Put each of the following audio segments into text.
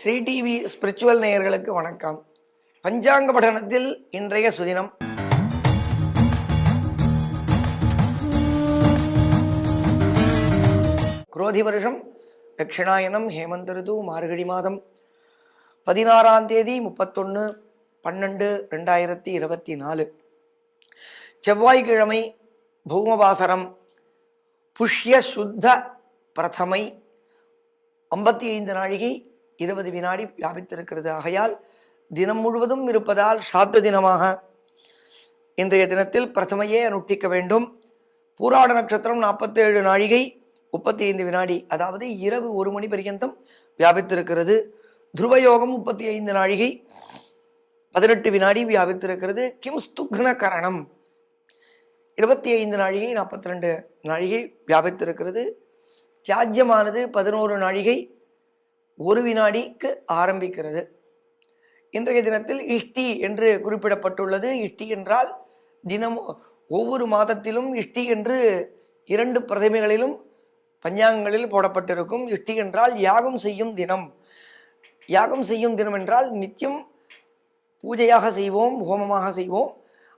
Sri TV spiritual நேயர்களுக்கு வணக்கம். பஞ்சாங்க படனத்தில் இன்றைய சுதினம். குரோதி வருஷம் தட்சிணாயனம் ஹேமந்த ரிது மார்கழி மாதம் பதினாறாம் தேதி முப்பத்தொன்று பன்னெண்டு ரெண்டாயிரத்தி இருபத்தி நாலு. செவ்வாய்க்கிழமை பூமபாசரம் புஷ்ய சுத்த பிரதமை ஐம்பத்தி ஐந்து நாழிகை இருபது வினாடி வியாபித்திருக்கிறது. ஆகையால் தினம் முழுவதும் இருப்பதால் சாத்த தினமாக இன்றைய தினத்தில் பிரதமையே அனுஷ்டிக்க வேண்டும். பூராட நட்சத்திரம் நாற்பத்தேழு நாழிகை முப்பத்தி ஐந்து வினாடி அதாவது இரவு ஒரு மணி பர்யந்தம் வியாபித்திருக்கிறது. துருவயோகம் முப்பத்தி ஐந்து நாழிகை பதினெட்டு வினாடி வியாபித்திருக்கிறது. கிம் ஸ்துக்ன கரணம் இருபத்தி ஐந்து நாழிகை நாற்பத்தி ரெண்டு நாழிகை வியாபித்திருக்கிறது. தியாஜ்யமானது பதினோரு நாழிகை ஒரு வினாடிக்கு ஆரம்பிக்கிறது. இன்றைய தினத்தில் இஷ்டி என்று குறிப்பிடப்பட்டுள்ளது. இஷ்டி என்றால் தினம் ஒவ்வொரு மாதத்திலும் இஷ்டி என்று இரண்டு பிரதிமைகளிலும் பஞ்சாங்கங்களில் போடப்பட்டிருக்கும். இஷ்டி என்றால் யாகம் செய்யும் தினம். யாகம் செய்யும் தினம் என்றால் நித்தியம் பூஜையாக செய்வோம் ஹோமமாக செய்வோம்.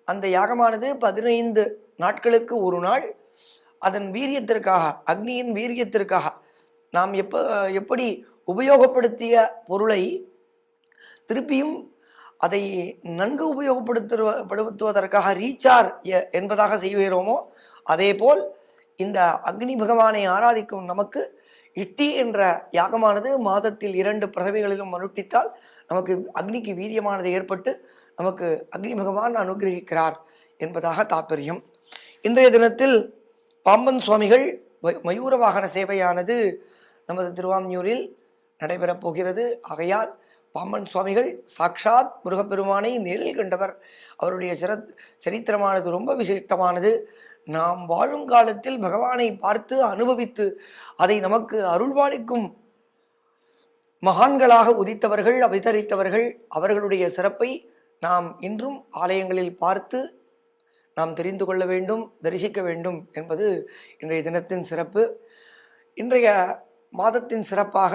அந்த யாகமானது பதினைந்து நாட்களுக்கு ஒரு நாள். அதன் வீரியத்திற்காக அக்னியின் வீரியத்திற்காக நாம் எப்போ எப்படி உபயோகப்படுத்திய பொருளை திருப்பியும் அதை நன்கு உபயோகப்படுத்துவதற்காக ரீசார் என்பதாக செய்கிறோமோ அதே போல் இந்த அக்னி பகவானை ஆராதிக்கும் நமக்கு இட்டி என்ற யாகமானது மாதத்தில் இரண்டு பிரதவிகளிலும் அனுட்டித்தால் நமக்கு அக்னிக்கு வீரியமானது ஏற்பட்டு நமக்கு அக்னி பகவான் அனுகிரகிக்கிறார் என்பதாக தாற்பயம் இன்றைய தினத்தில் பாம்பன் சுவாமிகள் மயூர வாகன சேவையானது நமது திருவாமியூரில் நடைபெறப் போகிறது ஆகையால் பாம்பன் சுவாமிகள் சாக்ஷாத் முருகப்பெருமானை நேரில் கண்டவர். அவருடைய சிர சரித்திரமானது ரொம்ப விசிஷ்டமானது. நாம் வாழும் காலத்தில் பகவானை பார்த்து அனுபவித்து அதை நமக்கு அருள்வாளிக்கும் மகான்களாக உதித்தவர்கள் அவதரித்தவர்கள் அவர்களுடைய சிறப்பை நாம் இன்றும் ஆலயங்களில் பார்த்து நாம் தெரிந்து கொள்ள வேண்டும் தரிசிக்க வேண்டும் என்பது இன்றைய தினத்தின் சிறப்பு. இன்றைய மாதத்தின் சிறப்பாக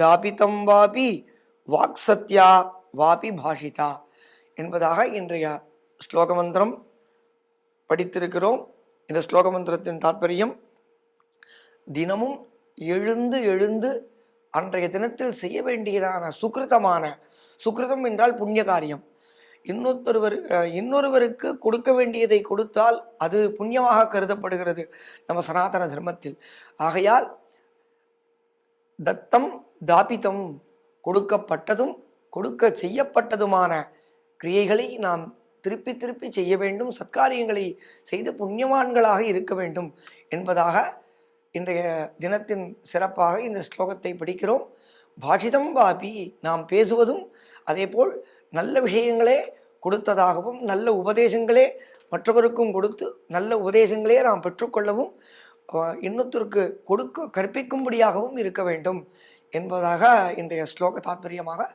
தாபிதம் வாபி வாக் சத்யா வாபி பாஷிதா என்பதாக இன்றைய ஸ்லோக மந்திரம் படித்திருக்கிறோம். இந்த ஸ்லோக மந்திரத்தின் தாற்பயம் தினமும் எழுந்து எழுந்து அன்றைய தினத்தில் செய்ய வேண்டியதான சுக்கிருதமான சுக்கிருதம் என்றால் புண்ணிய காரியம் இன்னொருத்தொருவர் இன்னொருவருக்கு கொடுக்க வேண்டியதை கொடுத்தால் அது புண்ணியமாக கருதப்படுகிறது நம்ம சனாதன தர்மத்தில். ஆகையால் தத்தம் தாபிதம் கொடுக்கப்பட்டதும் கொடுக்க செய்யப்பட்டதுமான கிரியைகளை நாம் திருப்பி திருப்பி செய்ய வேண்டும் சத்காரியங்களை செய்து புண்ணியவான்களாக இருக்க வேண்டும் என்பதாக இன்றைய தினத்தின் சிறப்பாக இந்த ஸ்லோகத்தை படிக்கிறோம். பாஷிதம் வாபி நாம் பேசுவதும் அதேபோல் நல்ல விஷயங்களே கொடுத்ததாகவும் நல்ல உபதேசங்களே மற்றவருக்கும் கொடுத்து நல்ல உபதேசங்களே நாம் பெற்றுக்கொள்ளவும் இன்னொருத்தருக்கு கொடுக்க கற்பிக்கும்படியாகவும் இருக்க வேண்டும் என்பதாக இன்றைய ஸ்லோக தாத்பரியமாக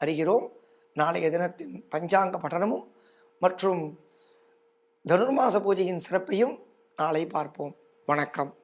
அறிகிறோம். நாளைய தினத்தின் பஞ்சாங்க பட்டனமும் மற்றும் தனுர்மாச பூஜையின் சிறப்பையும் நாளை பார்ப்போம். வணக்கம்.